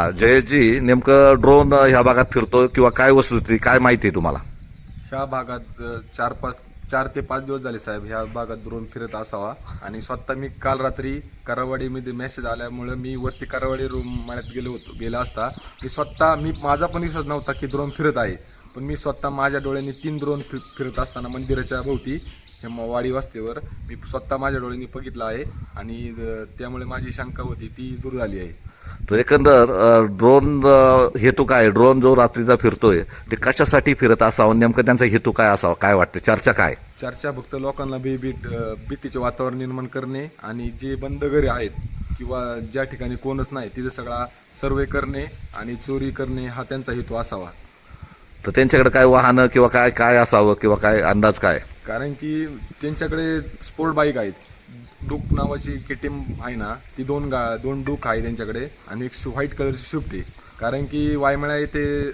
जयजी नेमकं ड्रोन ह्या भागात फिरतो किंवा काय वस्तुस्थिती काय माहिती आहे तुम्हाला? ह्या भागात अ, चार पाच चार ते पाच दिवस झाले साहेब ह्या भागात ड्रोन फिरत असावा. आणि स्वतः मी काल रात्री करावाडीमध्ये मेसेज आल्यामुळे मी वरती करावाडी रूम माळ्यात गेलो होतो गेला असता. की स्वतः मी माझा पण विश्वास नव्हता की ड्रोन फिरत आहे. पण मी स्वतः माझ्या डोळ्यांनी तीन ड्रोन फि- फिरत असताना मंदिराच्या भोवती हे म- वाडी वस्तीवर मी स्वतः माझ्या डोळ्यांनी बघितलं आहे. आणि अ, त्यामुळे माझी शंका होती ती दूर झाली आहे. तर एकंदर ड्रोन हेतू काय ड्रोन जो रात्रीचा फिरतोय ते कशासाठी फिरत असावं? नेमकं त्यांचा हेतू काय असावा? काय वाटतं? चर्चा काय? चर्चा फक्त लोकांना बीट अ, भीतीचे वातावरण निर्माण करणे आणि जे बंद घरे आहेत किंवा ज्या ठिकाणी कोणच नाही तिथे सगळा सर्वे करणे आणि चोरी करणे हा त्यांचा हेतू असावा. तर त्यांच्याकडे काय वाहनं किंवा काय काय असावं किंवा काय अंदाज काय? कारण की त्यांच्याकडे स्पोर्ट बाईक आहेत. डूक नावाची केटीएम आहे ना ती दोन गा दोन डूक आहे त्यांच्याकडे आणि एक शु व्हाईट कलरची स्विफ्ट आहे कारण की वायमळा येथे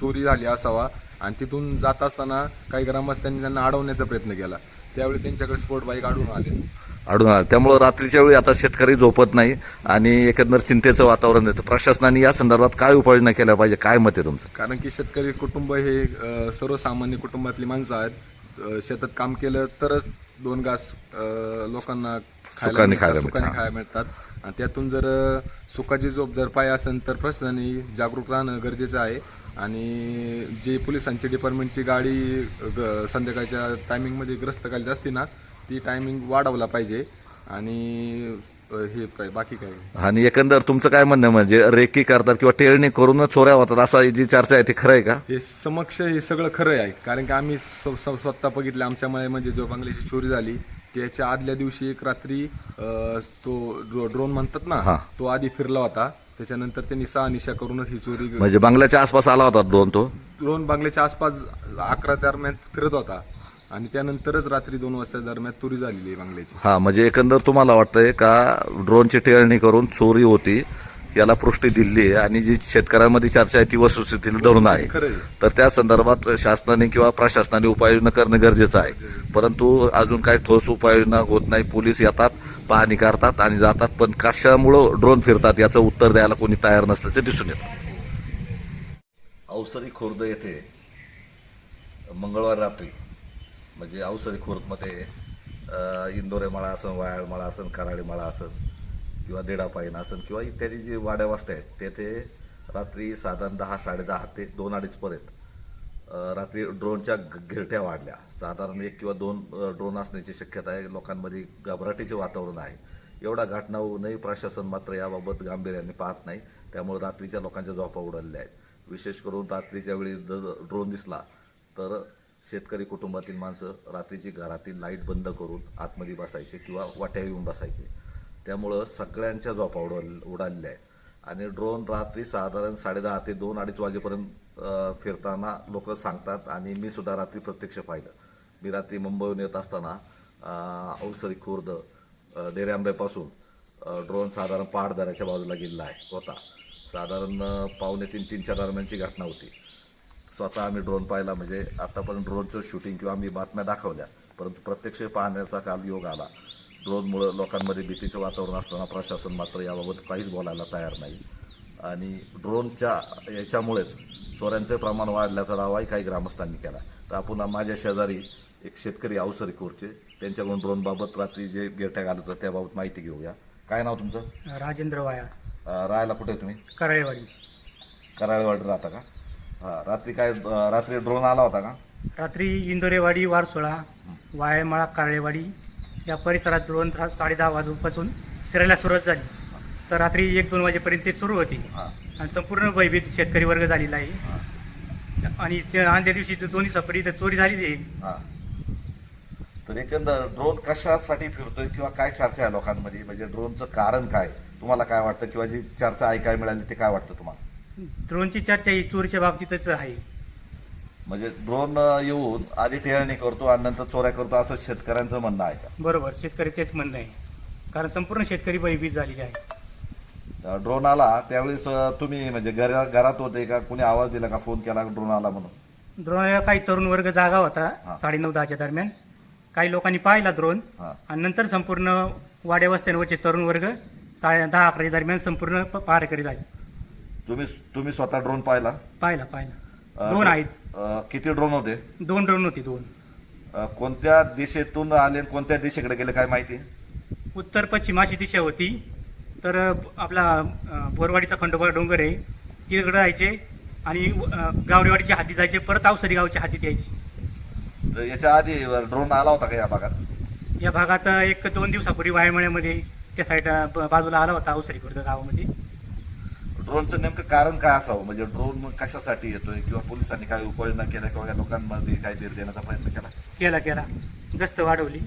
चोरी झाली असावा आणि तिथून जात असताना काही ग्रामस्थांनी त्यांना अडवण्याचा प्रयत्न केला. त्यावेळी त्यांच्याकडे स्पोर्ट बाईक अडवून आले. आढळून आलं. त्यामुळं रात्रीच्या वेळी आता शेतकरी झोपत नाही आणि एकंदर चिंतेचं वातावरण येतं प्रशासनाने या संदर्भात काय उपाययोजना केल्या पाहिजे? काय मत आहे तुमचं? कारण की शेतकरी कुटुंब हे सर्वसामान्य कुटुंबातली माणसं आहेत. शेतात काम केलं तरच दोन घास लोकांना सुखाने मिळतात, खायला मिळतात. खायला मिळतात. आणि त्यातून जर सुखाची झोप जर पाय असेल तर प्रशासनाने जागरूक राहणं गरजेचं आहे. आणि जे पोलिसांची डिपार्टमेंटची गाडी ग- संध्याकाळच्या टायमिंगमध्ये ग्रस्त करायची असते ना ती टायमिंग वाढवला पाहिजे. आणि हे काय बाकी काय? आणि एकंदर तुमचं काय म्हणणं म्हणजे रेकी करतात किंवा टेळणी करूनच चोऱ्या होतात असा जी चर्चा आहे ती खरं आहे का? हे समक्ष हे सगळं खरं आहे कारण की आम्ही स्व- स्व- स्वतः बघितलं आमच्या मळ्यामध्ये जो बंगल्याची चोरी झाली त्याच्या आदल्या दिवशी एक रात्री अं, तो ड्रो- ड्रोन म्हणतात हा. ना तो आधी फिरला होता त्याच्यानंतर त्यांनी सहा निशा करूनच ही चोरी म्हणजे बंगल्याच्या आसपास आला होता ड्रोन तो? ड्रोन बंगल्याच्या आसपास अकरा दरम्यान फिरत होता. आणि त्यानंतरच रात्री दोन वाजता दरम्यान चोरी झालेली आहे बंगल्याची. हा म्हणजे एकंदर तुम्हाला वाटतंय का ड्रोनची टेळणी करून चोरी होती याला पुष्टी दिली आहे आणि जी शेतकऱ्यांमध्ये चर्चा आहे ती वस्तुस्थितीला धरून आहे. तर त्या संदर्भात शासनाने किंवा प्रशासनाने उपाययोजना करणं गरजेचं आहे. परंतु अजून काही ठोस उपाययोजना होत नाही. पोलीस येतात पाहणी करतात आणि जातात. पण कशामुळं ड्रोन फिरतात याचं उत्तर द्यायला कोणी तयार नसल्याचं दिसून येतं. अवसरी खुर्द येथे मंगळवार रात्री म्हणजे औषधी खुर्दमध्ये इंदोरे मळा असन वायाळ मळा असन कराळी मळा असन किंवा देडापाईन असन किंवा इत्यादी जे वाड्या वस्त्या आहेत तेथे रात्री साधारण दहा साडेदहा ते दोन अडीचपर्यंत रात्री ड्रोनच्या घिरट्या गिरट्या वाढल्या. साधारण एक किंवा दोन ड्रोन असण्याची शक्यता आहे. लोकांमध्ये घबराटीचे वातावरण आहे. एवढा घटना नये प्रशासन मात्र याबाबत गांभीर्याने पाहत नाही. त्यामुळे रात्रीच्या लोकांच्या झोपा उडलेल्या आहेत. विशेष करून रात्रीच्या वेळी जर ड्रोन दिसला तर शेतकरी कुटुंबातील माणसं रात्रीची घरातील लाइट बंद करून आतमध्ये बसायचे किंवा वाट्या येऊन बसायचे. त्यामुळं सगळ्यांच्या झोपा उडवल उडालेल्या आहे आणि ड्रोन रात्री साधारण साडेदहा ते दोन अडीच वाजेपर्यंत फिरताना लोक सांगतात आणि मी सुद्धा रात्री प्रत्यक्ष पाहिलं. मी रात्री मुंबईहून येत असताना औसरी खुर्द अ, ड्रोन साधारण पहाडदऱ्याच्या बाजूला गेलेला आहे होता. साधारण पावणे तीन तीनच्या दरम्यानची घटना होती. स्वतः आम्ही ड्रोन पाहिला. म्हणजे आतापर्यंत ड्रोनचं शूटिंग किंवा आम्ही बातम्या दाखवल्या. परंतु प्रत्यक्ष पाहण्याचा काल योग आला. ड्रोनमुळं लोकांमध्ये भीतीचं वातावरण असताना प्रशासन मात्र याबाबत काहीच बोलायला तयार नाही. आणि ड्रोनच्या याच्यामुळेच चोऱ्यांचे प्रमाण वाढल्याचा दावाही काही ग्रामस्थांनी केला. तर आपण माझ्या शेजारी एक शेतकरी अवसरी कोरचे त्यांच्याकडून ड्रोनबाबत रात्री जे गेरट्या घालत त्याबाबत माहिती घेऊया. काय नाव तुमचं? राजेंद्र वाया. राहायला कुठे तुम्ही? कराळेवाडी. कराळेवाडी राहता का? हां रात्री काय अं, रात्री ड्रोन आला होता का? रात्री इंदोरेवाडी वारसोळा वायमळा काळेवाडी या परिसरात दोन साडे दहा वाजूपासून फिरायला सुरुवात झाली. तर रात्री एक दोन वाजेपर्यंत ते सुरू होती. हां. आणि संपूर्ण भयभीत शेतकरी वर्ग झालेला आहे. आणि आदल्या दिवशी दोन्ही सफरी तर चोरी झालेली आहे. हां. तर एकंदर ड्रोन कशासाठी फिरतोय किंवा काय चर्चा आहे लोकांमध्ये? म्हणजे ड्रोनचं कारण काय? तुम्हाला काय वाटतं? किंवा जी चर्चा ऐकायला मिळाली ते काय वाटतं तुम्हाला? ड्रोनची चर्चा ही चोरीच्या बाबतीतच आहे. म्हणजे ड्रोन येऊन आधी टेळणी करतो आणि नंतर चोऱ्या करतो असं शेतकऱ्यांचं म्हणणं आहे का? बरोबर शेतकरी तेच म्हणणं आहे. कारण संपूर्ण शेतकरी भयभीत झालेले आहे ड्रोन आला त्यावेळेस तुम्ही म्हणजे घरा घरात होते का? कुणी आवाज दिला का? फोन केला ड्रोन आला म्हणून? ड्रोनला काही तरुण वर्ग जागा हा. होता साडेनऊ दहाच्या दरम्यान. काही लोकांनी पाहिला ड्रोन. हा. आणि नंतर संपूर्ण वाड्या वस्त्यांवरचे तरुण वर्ग साडे दहा अकराच्या दरम्यान संपूर्ण प- पार करीत आहे तुम्ही तुम्ही स्वतः ड्रोन पाहिला? पाहिला पाहिला. अ, दोन आहेत. अ, किती ड्रोन होते? दोन ड्रोन होती दोन. अ, कोणत्या दिशेतून आले आणि कोणत्या दिशेकडे गेले काय माहिती? उत्तर पश्चिमाची दिशा होती. तर अ, आपला अ, बोरवाडीचा खंडोबा डोंगर आहे. तिकडे जायचे आणि अ, गावडेवाडीच्या हाती जायचे. परत अवसरी गावच्या हातीत यायची. तर याच्या आधी ड्रोन आला होता का या भागात? या भागात अ, एक दोन दिवसापूर्वी वायमळ्यामध्ये त्या साईड बाजूला आला होता खुर्द गावामध्ये. ड्रोनचं नेमकं कारण काय असावं? म्हणजे ड्रोन कशासाठी येतोय? किंवा पोलिसांनी काय उपाययोजना केल्या किंवा या लोकांमध्ये काय धीर देण्याचा प्रयत्न केला? केला केला. गस्त वाढवली.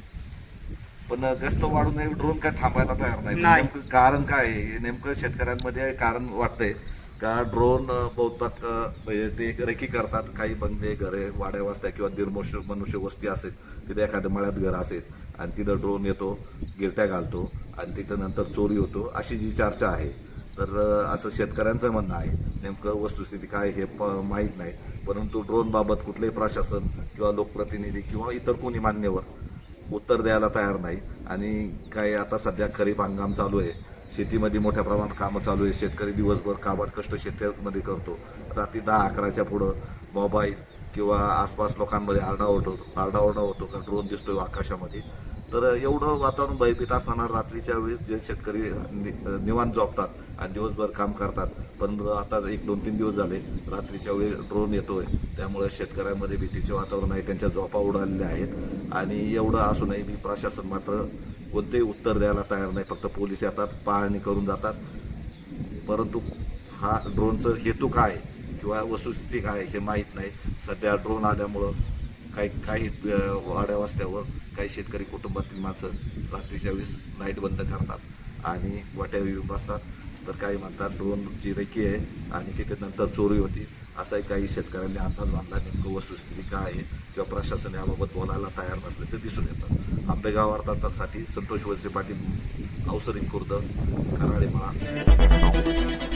पण गस्त वाढून ड्रोन काय थांबायला तयार नाही. नाही. नेमकं कारण काय आहे? हे नेमकं शेतकऱ्यांमध्ये कारण वाटतंय का ड्रोन बहुतांश अं, म्हणजे ते रेकी करतात. काही बंगले घरे वाड्या वस्त्या किंवा निर्मनुष्य मनुष्य वस्ती असेल तिथे एखाद्या मळ्यात घर असेल आणि तिथं ड्रोन येतो गिरट्या घालतो आणि तिथं नंतर चोरी होतो अशी जी चर्चा आहे तर असं शेतकऱ्यांचं म्हणणं आहे. नेमकं वस्तुस्थिती काय हे प माहीत नाही. परंतु ड्रोनबाबत कुठलंही प्रशासन किंवा लोकप्रतिनिधी किंवा इतर कोणी मान्यवर उत्तर द्यायला तयार नाही. आणि काय आता सध्या खरीप हंगाम चालू आहे. शेतीमध्ये मोठ्या प्रमाणात कामं चालू आहे. शेतकरी दिवसभर काबाड कष्ट शेतीमध्ये करतो. रात्री दहा अकराच्या पुढं मोबाईल किंवा आसपास लोकांमध्ये आरडाओरड होतो आरडाओरडा होतो का? ड्रोन दिसतोय आकाशामध्ये. तर एवढं वातावरण भयभीत असताना रात्रीच्या वेळेस जे शेतकरी नि- निवांत झोपतात आणि दिवसभर काम करतात. पण आता एक दोन तीन दिवस झाले रात्रीच्या वेळी ड्रोन येतोय. त्यामुळे शेतकऱ्यांमध्ये भीतीचे वातावरण आहे त्यांच्या झोपा उडालेल्या आहेत. आणि एवढं असूनही मी प्रशासन मात्र कोणतेही उत्तर द्यायला तयार नाही. फक्त पोलीस येतात पाहणी करून जातात. परंतु हा ड्रोनचं हेतू काय किंवा वस्तुस्थिती काय हे माहीत नाही. सध्या ड्रोन आल्यामुळं काही काही वाड्या वस्त्यावर काही शेतकरी कुटुंबातील माणसं रात्रीच्या वेळेस लाइट बंद करतात आणि वाट्या येऊन बसतात. तर काही म्हणतात ड्रोनची रेकी आहे आणि तिथे नंतर चोरी होती. असाही काही शेतकऱ्यांनी अंदाज बांधला. नेमकं वस्तुस्थिती काय आहे किंवा प्रशासन याबाबत बोलायला तयार नसल्याचं दिसून येतं. आंबेगाव वार्तासाठी संतोष वळसे पाटील अवसरी खुर्द कराळे म्हणा